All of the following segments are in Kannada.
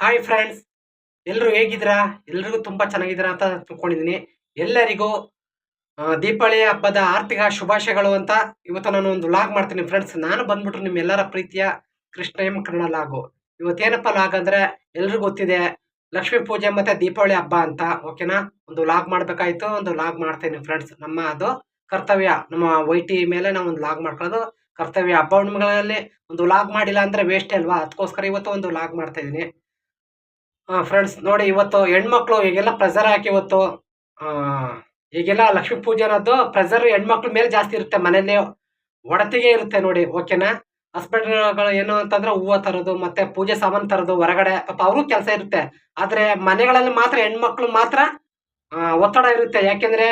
ಹಾಯ್ ಫ್ರೆಂಡ್ಸ್ ಎಲ್ಲರೂ ಹೇಗಿದ್ದೀರಾ? ಎಲ್ರಿಗೂ ತುಂಬ ಚೆನ್ನಾಗಿದ್ದೀರಾ ಅಂತ ತಿಳ್ಕೊಂಡಿದ್ದೀನಿ. ಎಲ್ಲರಿಗೂ ದೀಪಾವಳಿ ಹಬ್ಬದ ಆರ್ಥಿಕ ಶುಭಾಶಯಗಳು ಅಂತ ಇವತ್ತು ನಾನು ಒಂದು ಲಾಗ್ ಮಾಡ್ತೀನಿ ಫ್ರೆಂಡ್ಸ್ ನಾನು ಬಂದ್ಬಿಟ್ರು ನಿಮ್ಮೆಲ್ಲರ ಪ್ರೀತಿಯ ಕೃಷ್ಣ ಎಂ ಕನ್ನಡ ಲಾಗು ಇವತ್ತೇನಪ್ಪ ಲಾಗ್ ಅಂದರೆ ಎಲ್ರಿಗೂ ಗೊತ್ತಿದೆ, ಲಕ್ಷ್ಮೀ ಪೂಜೆ ಮತ್ತು ದೀಪಾವಳಿ ಹಬ್ಬ ಅಂತ. ಓಕೆನಾ ಒಂದು ಲಾಗ್ ಮಾಡಬೇಕಾಯಿತು, ಒಂದು ಲಾಗ್ ಮಾಡ್ತೀನಿ ಫ್ರೆಂಡ್ಸ್ ನಮ್ಮ ಅದು ಕರ್ತವ್ಯ. ನಮ್ಮ ವೈ ಟಿ ಮೇಲೆ ನಾವು ಒಂದು ಲಾಗ್ ಮಾಡ್ಕೊಳ್ಳೋದು ಕರ್ತವ್ಯ. ಹಬ್ಬ ಹುಣ್ಣಿಮೆಗಳಲ್ಲಿ ಒಂದು ಲಾಗ್ ಮಾಡಿಲ್ಲ ಅಂದರೆ ವೇಸ್ಟ್ ಅಲ್ವಾ? ಅದಕ್ಕೋಸ್ಕರ ಇವತ್ತು ಒಂದು ಲಾಗ್ ಮಾಡ್ತಾ ಇದ್ದೀನಿ. ಹಾಂ ಫ್ರೆಂಡ್ಸ್ ನೋಡಿ, ಇವತ್ತು ಹೆಣ್ಮಕ್ಳು ಈಗೆಲ್ಲ ಪ್ರೆಸರ್ ಹಾಕಿ ಇವತ್ತು ಈಗೆಲ್ಲ ಲಕ್ಷ್ಮೀ ಪೂಜೆ ಅನ್ನೋದು ಪ್ರೆಸರ್ ಹೆಣ್ಮಕ್ಳ ಮೇಲೆ ಜಾಸ್ತಿ ಇರುತ್ತೆ ಮನೇಲಿ ಒಡತಿಗೆ ಇರುತ್ತೆ ನೋಡಿ ಓಕೆನಾ ಹಸ್ಬೆಂಡ್ಗಳು ಏನು ಅಂತಂದ್ರೆ ಹೂವು ತರೋದು, ಮತ್ತೆ ಪೂಜೆ ಸಾಮಾನು ತರೋದು, ಹೊರಗಡೆ, ಪಾಪ ಅವ್ರಿಗೂ ಕೆಲಸ ಇರುತ್ತೆ. ಆದರೆ ಮನೆಗಳಲ್ಲಿ ಮಾತ್ರ ಹೆಣ್ಮಕ್ಳು ಮಾತ್ರ ಒತ್ತಡ ಇರುತ್ತೆ. ಯಾಕೆಂದ್ರೆ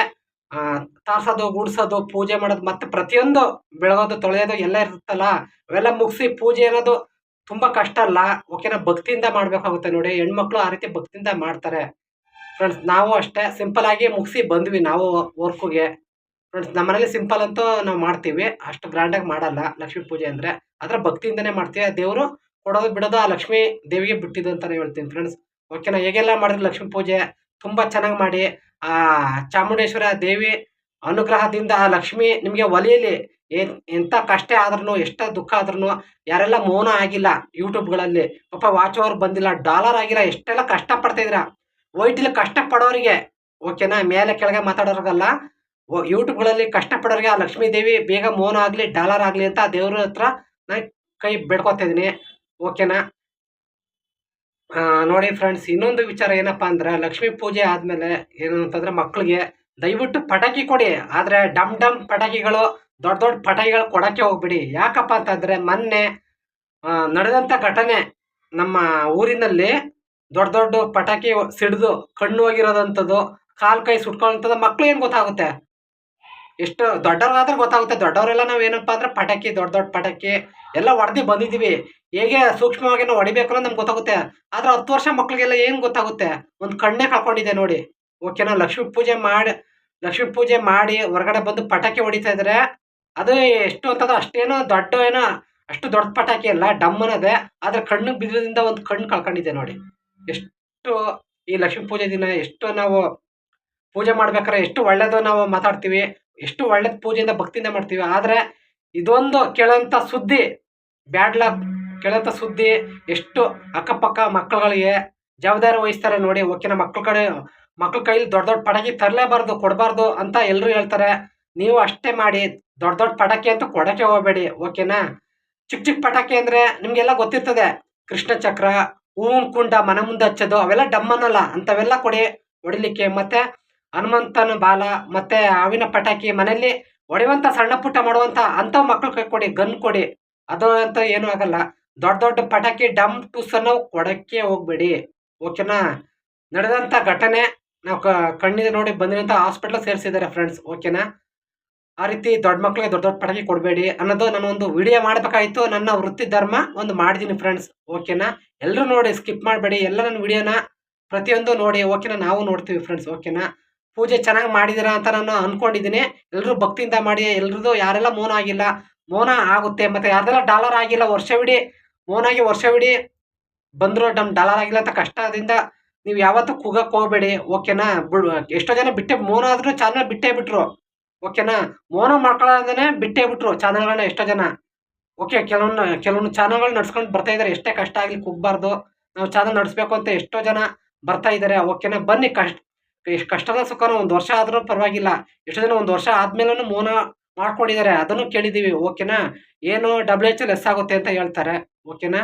ತಾರ್ಸೋದು, ಗುಡ್ಸೋದು, ಪೂಜೆ ಮಾಡೋದು, ಮತ್ತೆ ಪ್ರತಿಯೊಂದು ಬೆಳಗೋದು, ತೊಳೆಯೋದು ಎಲ್ಲ ಇರುತ್ತಲ್ಲ, ಅವೆಲ್ಲ ಮುಗಿಸಿ ಪೂಜೆ ಅನ್ನೋದು ತುಂಬಾ ಕಷ್ಟ ಅಲ್ಲ. ಓಕೆನಾ? ಭಕ್ತಿಯಿಂದ ಮಾಡ್ಬೇಕಾಗುತ್ತೆ ನೋಡಿ. ಹೆಣ್ಮಕ್ಳು ಆ ರೀತಿ ಭಕ್ತಿಯಿಂದ ಮಾಡ್ತಾರೆ. ಫ್ರೆಂಡ್ಸ್ ನಾವು ಅಷ್ಟೇ ಸಿಂಪಲ್ ಆಗಿ ಮುಗಿಸಿ ಬಂದ್ವಿ ನಾವು ವರ್ಕ್ಗೆ ಫ್ರೆಂಡ್ಸ್ ನಮ್ಮನೇಲಿ ಸಿಂಪಲ್ ಅಂತೂ ನಾವು ಮಾಡ್ತೀವಿ. ಅಷ್ಟು ಗ್ರ್ಯಾಂಡಾಗಿ ಮಾಡಲ್ಲ ಲಕ್ಷ್ಮೀ ಪೂಜೆ ಅಂದರೆ. ಅದರ ಭಕ್ತಿಯಿಂದನೇ ಮಾಡ್ತೀವಿ. ದೇವರು ಕೊಡೋದು ಬಿಡೋದು ಆ ಲಕ್ಷ್ಮೀ ದೇವಿಗೆ ಬಿಟ್ಟಿದ್ದು ಅಂತಲೇ ಹೇಳ್ತೀನಿ ಫ್ರೆಂಡ್ಸ್ ಓಕೆನಾ? ಹೇಗೆಲ್ಲ ಮಾಡಿದ್ರು ಲಕ್ಷ್ಮೀ ಪೂಜೆ? ತುಂಬ ಚೆನ್ನಾಗಿ ಮಾಡಿ. ಆ ಚಾಮುಂಡೇಶ್ವರ ದೇವಿ ಅನುಗ್ರಹದಿಂದ ಆ ಲಕ್ಷ್ಮಿ ನಿಮಗೆ ಒಲೆಯಲ್ಲಿ ಏನ್ ಎಂಥ ಕಷ್ಟ ಆದ್ರೂ ಎಷ್ಟೇ ದುಃಖ ಆದ್ರೂ ಯಾರೆಲ್ಲ ಮೌನ ಆಗಿಲ್ಲ ಯೂಟ್ಯೂಬ್ಗಳಲ್ಲಿ ಪಾಪ ವಾಚ್ ಅವರ್ ಬಂದಿಲ್ಲ ಡಾಲರ್ ಆಗಿಲ್ಲ ಎಷ್ಟೆಲ್ಲ ಕಷ್ಟಪಡ್ತಿದ್ರ ವೈಟಿಲಿ ಕಷ್ಟಪಡೋರಿಗೆ ಓಕೆನಾ ಮೇಲೆ ಕೆಳಗೆ ಮಾತಾಡೋರಿಗಲ್ಲ ಯೂಟ್ಯೂಬ್ಗಳಲ್ಲಿ ಕಷ್ಟಪಡೋರಿಗೆ ಆ ಲಕ್ಷ್ಮೀ ದೇವಿ ಬೇಗ ಮೌನ ಆಗಲಿ ಡಾಲರ್ ಆಗಲಿ ಅಂತ ದೇವ್ರ ಹತ್ರ ನಾ ಕೈ ಬೇಡ್ಕೊತಾ ಇದೀನಿ ಓಕೆನಾ ಆ, ನೋಡಿ ಫ್ರೆಂಡ್ಸ್ ಇನ್ನೊಂದು ವಿಚಾರ ಏನಪ್ಪಾ ಅಂದ್ರೆ ಲಕ್ಷ್ಮೀ ಪೂಜೆ ಆದ್ಮೇಲೆ ಏನು ಅಂತಂದರೆ ಮಕ್ಕಳಿಗೆ ದಯವಿಟ್ಟು ಪಟಾಕಿ ಕೊಡಿ ಆದ್ರೆ ಡಮ್ ಡಮ್ ಪಟಾಕಿಗಳು ದೊಡ್ಡ ದೊಡ್ಡ ಪಟಾಕಿಗಳು ಕೊಡೋಕ್ಕೆ ಹೋಗ್ಬಿಡಿ. ಯಾಕಪ್ಪ ಅಂತಂದರೆ ಮೊನ್ನೆ ನಡೆದಂಥ ಘಟನೆ ನಮ್ಮ ಊರಿನಲ್ಲಿ ದೊಡ್ಡ ದೊಡ್ಡ ಪಟಾಕಿ ಸಿಡಿದು ಕಣ್ಣು ಹೋಗಿರೋದಂಥದ್ದು ಕಾಲು ಕೈ ಸುಟ್ಕೊಳ್ಳೋಂಥದ್ದು ಮಕ್ಳು ಏನು ಗೊತ್ತಾಗುತ್ತೆ? ಎಷ್ಟು ದೊಡ್ಡವ್ರಿಗಾದ್ರೆ ಗೊತ್ತಾಗುತ್ತೆ. ದೊಡ್ಡವರೆಲ್ಲ ನಾವು ಏನಪ್ಪ ಅಂದ್ರೆ ಪಟಾಕಿ, ದೊಡ್ಡ ದೊಡ್ಡ ಪಟಾಕಿ ಎಲ್ಲ ಹೊಡೆದು ಬಂದಿದ್ದೀವಿ. ಹೇಗೆ ಸೂಕ್ಷ್ಮವಾಗಿ ನಾವು ಹೊಡಿಬೇಕು ನಮ್ಗೆ ಗೊತ್ತಾಗುತ್ತೆ. ಆದರೆ ಹತ್ತು ವರ್ಷ ಮಕ್ಳಿಗೆಲ್ಲ ಏನು ಗೊತ್ತಾಗುತ್ತೆ? ಒಂದು ಕಣ್ಣೇ ಕಳ್ಕೊಂಡಿದೆ ನೋಡಿ. ಓಕೆನಾ? ಲಕ್ಷ್ಮೀ ಪೂಜೆ ಮಾಡಿ, ಲಕ್ಷ್ಮೀ ಪೂಜೆ ಮಾಡಿ ಹೊರಗಡೆ ಬಂದು ಪಟಾಕಿ ಹೊಡಿತಾ ಇದ್ರೆ ಅದು ಎಷ್ಟು ಅಂತದ, ಅಷ್ಟೇನೋ ದೊಡ್ಡ ಏನೋ, ಅಷ್ಟು ದೊಡ್ಡ ಪಟಾಕಿ ಅಲ್ಲ, ಡಮ್ ಅನ್ನೋದೆ, ಆದ್ರೆ ಕಣ್ಣು ಬಿದ್ರಿಂದ ಒಂದು ಕಣ್ಣು ಕಳ್ಕೊಂಡಿದೆ ನೋಡಿ. ಎಷ್ಟು ಈ ಲಕ್ಷ್ಮೀ ಪೂಜೆ ದಿನ, ಎಷ್ಟು ನಾವು ಪೂಜೆ ಮಾಡ್ಬೇಕಾದ್ರೆ ಎಷ್ಟು ಒಳ್ಳೇದು ನಾವು ಮಾತಾಡ್ತೀವಿ, ಎಷ್ಟು ಒಳ್ಳೇದು ಪೂಜೆಯಿಂದ ಭಕ್ತಿಯಿಂದ ಮಾಡ್ತೀವಿ, ಆದರೆ ಇದೊಂದು ಕೇಳೋಂಥ ಸುದ್ದಿ, ಬ್ಯಾಡ್ ಲಕ್ ಕೇಳೋಂಥ ಸುದ್ದಿ, ಎಷ್ಟು ಅಕ್ಕಪಕ್ಕ ಮಕ್ಕಳುಗಳಿಗೆ ಜವಾಬ್ದಾರಿ ವಹಿಸ್ತಾರೆ ನೋಡಿ ಓಕೆನಾ ಮಕ್ಕಳ ಕಡೆ, ಮಕ್ಕಳ ಕೈಲಿ ದೊಡ್ಡ ದೊಡ್ಡ ಪಟಾಕಿ ತರಲೇಬಾರ್ದು, ಕೊಡಬಾರ್ದು ಅಂತ ಎಲ್ಲರೂ ಹೇಳ್ತಾರೆ. ನೀವು ಅಷ್ಟೇ ಮಾಡಿ, ದೊಡ್ಡ ದೊಡ್ಡ ಪಟಾಕಿ ಅಂತ ಕೊಡಕ್ಕೆ ಹೋಗಬೇಡಿ, ಓಕೆನಾ? ಚಿಕ್ಕ ಚಿಕ್ಕ ಪಟಾಕಿ ಅಂದರೆ ನಿಮಗೆಲ್ಲ ಗೊತ್ತಿರ್ತದೆ, ಕೃಷ್ಣ ಚಕ್ರ, ಹೂವಿನ ಕುಂಡ ಮನೆ ಮುಂದೆ ಹಚ್ಚೋದು, ಅವೆಲ್ಲ ಡಮ್ಮನಲ್ಲ ಅಂಥವೆಲ್ಲ ಕೊಡಿ ಹೊಡಿಲಿಕ್ಕೆ. ಮತ್ತೆ ಹನುಮಂತನ ಬಾಲ, ಮತ್ತೆ ಹಾವಿನ ಪಟಾಕಿ, ಮನೆಯಲ್ಲಿ ಹೊಡೆಯುವಂಥ ಸಣ್ಣ ಪುಟ್ಟ ಮಾಡುವಂಥ ಅಂಥ ಮಕ್ಳು ಕೈ ಕೊಡಿ, ಗನ್ ಕೊಡಿ. ಅದು ಅಂತ ಏನೂ ಆಗಲ್ಲ. ದೊಡ್ಡ ದೊಡ್ಡ ಪಟಾಕಿ ಡಮ್ ಟೂಸನ್ನು ಕೊಡಕ್ಕೆ ಹೋಗಬೇಡಿ, ಓಕೆನಾ? ನಡೆದಂಥ ಘಟನೆ, ನಾವು ಕ, ಕಣ್ಣಿಗೆ ನೋಡಿ ಬಂದಿರೋಂಥ ಹಾಸ್ಪಿಟ್ಲ್ ಸೇರಿಸಿದ್ದಾರೆ ಫ್ರೆಂಡ್ಸ್ ಓಕೆನಾ? ಆ ರೀತಿ ದೊಡ್ಡ ಮಕ್ಕಳಿಗೆ ದೊಡ್ಡ ದೊಡ್ಡ ಪಟಾಕಿ ಕೊಡಬೇಡಿ ಅನ್ನೋದು ನಾನು ಒಂದು ವಿಡಿಯೋ ಮಾಡಬೇಕಾಯ್ತು. ನನ್ನ ವೃತ್ತಿ ಧರ್ಮ ಒಂದು ಮಾಡಿದ್ದೀನಿ ಫ್ರೆಂಡ್ಸ್ ಓಕೆನಾ ಎಲ್ಲರೂ ನೋಡಿ ಸ್ಕಿಪ್ ಮಾಡಬೇಡಿ. ಎಲ್ಲ ನನ್ನ ವಿಡಿಯೋನ ಪ್ರತಿಯೊಂದು ನೋಡಿ. ಓಕೆನಾ ನಾವು ನೋಡ್ತೀವಿ ಫ್ರೆಂಡ್ಸ್ ಓಕೆನಾ ಪೂಜೆ ಚೆನ್ನಾಗಿ ಮಾಡಿದ್ದೀರಾ ಅಂತ ನಾನು ಅಂದ್ಕೊಂಡಿದ್ದೀನಿ ಎಲ್ಲರೂ ಭಕ್ತಿಯಿಂದ ಮಾಡಿ. ಎಲ್ರದ್ದು ಯಾರೆಲ್ಲ ಮೌನ ಆಗಿಲ್ಲ? ಮೌನ ಆಗುತ್ತೆ. ಮತ್ತು ಯಾರ್ದೆಲ್ಲ ಡಾಲರ್ ಆಗಿಲ್ಲ? ವರ್ಷವಿಡೀ ಮೌನಾಗಿ ವರ್ಷವಿಡೀ ಬಂದರೂ ನಮ್ಮ ಡಾಲರ್ ಆಗಿಲ್ಲ ಅಂತ ಕಷ್ಟದಿಂದ ನೀವು ಯಾವತ್ತೂ ಕೂಗಕ್ಕೆ ಹೋಗಬೇಡಿ. ಓಕೆನಾ ಬಿಡು. ಎಷ್ಟೋ ಜನ ಬಿಟ್ಟೆ ಮೌನ ಆದರೂ ಚಾನಲ್ ಬಿಟ್ಟೇ ಬಿಟ್ರು. ಓಕೆನಾ? ಮೌನ ಮಾಡ್ಕೊಳ್ಳೋದನ್ನೇ ಬಿಟ್ಟೇ ಬಿಟ್ರು ಚಾನಲ್ಗಳನ್ನ ಎಷ್ಟೋ ಜನ. ಓಕೆ, ಕೆಲವೊಂದು ಕೆಲವೊಂದು ಚಾನಲ್ಗಳು ನಡ್ಸ್ಕೊಂಡು ಬರ್ತಾ ಇದ್ದಾರೆ ಎಷ್ಟೇ ಕಷ್ಟ ಆಗಲಿ ಕುಗ್ಬಾರ್ದು. ನಾವು ಚಾನಲ್ ನಡೆಸ್ಬೇಕು ಅಂತ ಎಷ್ಟೋ ಜನ ಬರ್ತಾ ಇದ್ದಾರೆ ಓಕೆನಾ? ಬನ್ನಿ ಕಷ್ಟ, ಎಷ್ಟು ಕಷ್ಟದ ಸುಖನೂ ಒಂದು ವರ್ಷ ಆದರೂ ಪರವಾಗಿಲ್ಲ. ಎಷ್ಟೋ ಜನ ಒಂದು ವರ್ಷ ಆದ್ಮೇಲೂ ಮೋನ ಮಾಡ್ಕೊಂಡಿದ್ದಾರೆ ಅದನ್ನು ಕೇಳಿದ್ದೀವಿ ಓಕೆನಾ? ಏನು ಡಬ್ಲ್ಯೂ ಎಚ್ ಎಲ್ ಎಸ್ ಆಗುತ್ತೆ ಅಂತ ಹೇಳ್ತಾರೆ. ಓಕೆನಾ?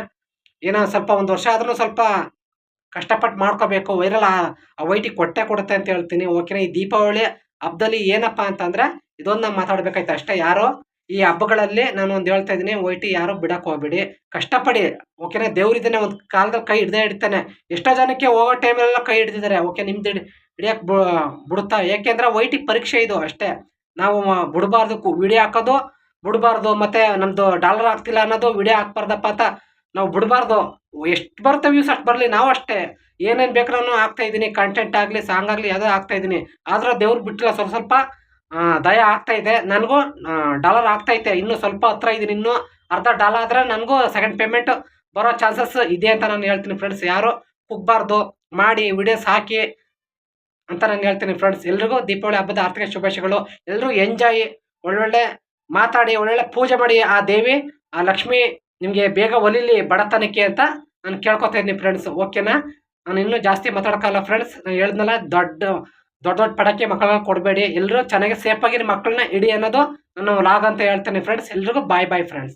ಏನೋ ಸ್ವಲ್ಪ ಒಂದು ವರ್ಷ ಆದ್ರೂ ಸ್ವಲ್ಪ ಕಷ್ಟಪಟ್ಟು ಮಾಡ್ಕೋಬೇಕು. ವೈರಲ್ ಆ ವೈಟಿಗೆ ಕೊಟ್ಟೆ ಕೊಡುತ್ತೆ ಅಂತ ಹೇಳ್ತೀನಿ. ಓಕೆನಾ? ಈ ದೀಪಾವಳಿ ಹಬ್ಬದಲ್ಲಿ ಏನಪ್ಪ ಅಂತಂದ್ರೆ ಇದೊಂದು ನಾವು ಮಾತಾಡ್ಬೇಕಾಯ್ತು ಅಷ್ಟೇ. ಯಾರೋ ಈ ಹಬ್ಬಗಳಲ್ಲಿ ನಾನು ಒಂದು ಹೇಳ್ತಾ ಇದ್ದೀನಿ ವೈಟಿ ಯಾರು ಬಿಡಕ್ಕೆ ಹೋಗ್ಬೇಡಿ. ಕಷ್ಟಪಡಿ, ಓಕೆನಾ? ದೇವ್ರಿದ್ದಾನೆ ಒಂದು ಕಾಲದಲ್ಲಿ ಕೈ ಹಿಡ್ದೇ ಇಡ್ತಾನೆ. ಎಷ್ಟೋ ಜನಕ್ಕೆ ಹೋಗೋ ಟೈಮಲ್ಲೆಲ್ಲ ಕೈ ಹಿಡ್ದಿದ್ದಾರೆ. ಓಕೆ, ನಿಮ್ದು ಹಿಡಿ ಹಿಡಿಯಕ್ಕೆ ಬಿಡುತ್ತಾ ಏಕೆಂದ್ರೆ ವೈಟಿಗೆ ಪರೀಕ್ಷೆ ಇದು ಅಷ್ಟೇ. ನಾವು ಬಿಡಬಾರ್ದು ವಿಡಿಯೋ ಹಾಕೋದು, ಬಿಡಬಾರ್ದು, ಮತ್ತೆ ನಮ್ಮದು ಡಾಲರ್ ಆಗ್ತಿಲ್ಲ ಅನ್ನೋದು ವಿಡಿಯೋ ಹಾಕ್ಬಾರ್ದಪ್ಪ ಅಂತ ನಾವು ಬಿಡಬಾರ್ದು. ಎಷ್ಟು ಬರುತ್ತೆ ವ್ಯೂಸ್ ಅಷ್ಟು ಬರಲಿ, ನಾವು ಅಷ್ಟೇ. ಏನೇನು ಬೇಕಾದ್ರೂ ಆಗ್ತಾ ಇದ್ದೀನಿ ಕಂಟೆಂಟ್ ಆಗಲಿ ಸಾಂಗ್ ಆಗಲಿ ಯಾವುದೋ ಆಗ್ತಾ ಇದ್ದೀನಿ ಆದ್ರೆ ದೇವ್ರು ಬಿಟ್ಟಿಲ್ಲ ಸ್ವಲ್ಪ ಸ್ವಲ್ಪ ದಯ ಆಗ್ತಾ ಇದೆ. ನನಗೂ ಡಾಲರ್ ಆಗ್ತಾ ಇದೆ ಇನ್ನೂ ಸ್ವಲ್ಪ ಹತ್ರ ಇದ್ದೀನಿ ಇನ್ನೂ ಅರ್ಧ ಡಾಲರ್ ಆದರೆ ನನಗೂ ಸೆಕೆಂಡ್ ಪೇಮೆಂಟ್ ಬರೋ ಚಾನ್ಸಸ್ ಇದೆ ಅಂತ ನಾನು ಹೇಳ್ತೀನಿ ಫ್ರೆಂಡ್ಸ್ ಯಾರು ಕುಗ್ಬಾರ್ದು, ಮಾಡಿ ವಿಡಿಯೋಸ್ ಹಾಕಿ ಅಂತ ನಾನು ಹೇಳ್ತೀನಿ ಫ್ರೆಂಡ್ಸ್ ಎಲ್ರಿಗೂ ದೀಪಾವಳಿ ಹಬ್ಬದ ಆರ್ಥಿಕ ಶುಭಾಶಯಗಳು. ಎಲ್ಲರೂ ಎಂಜಾಯ್ ಒಳ್ಳೊಳ್ಳೆ ಮಾತಾಡಿ, ಒಳ್ಳೊಳ್ಳೆ ಪೂಜೆ ಮಾಡಿ ಆ ದೇವಿ, ಆ ಲಕ್ಷ್ಮಿ ನಿಮಗೆ ಬೇಗ ಒಲಿಲಿ ಬಡತನಕ್ಕೆ ಅಂತ ನಾನು ಕೇಳ್ಕೊತಾ ಇದ್ದೀನಿ ಫ್ರೆಂಡ್ಸ್ ಓಕೆನಾ ನಾನು ಇನ್ನೂ ಜಾಸ್ತಿ ಮಾತಾಡೋಕ್ಕಲ್ಲ ಫ್ರೆಂಡ್ಸ್ ನಾನು ಹೇಳಿದ್ನಲ್ಲ, ದೊಡ್ಡ ದೊಡ್ಡ ದೊಡ್ಡ ಪಡಕ್ಕೆ ಮಕ್ಕಳನ್ನ ಕೊಡಬೇಡಿ. ಎಲ್ಲರೂ ಚೆನ್ನಾಗಿ ಸೇಫಾಗಿ ಮಕ್ಕಳನ್ನ ಇಡಿ ಅನ್ನೋದು ನಾನು ಲಾಗ್ ಅಂತ ಹೇಳ್ತೇನೆ ಫ್ರೆಂಡ್ಸ್ ಎಲ್ರಿಗೂ ಬಾಯ್ ಬಾಯ್ ಫ್ರೆಂಡ್ಸ್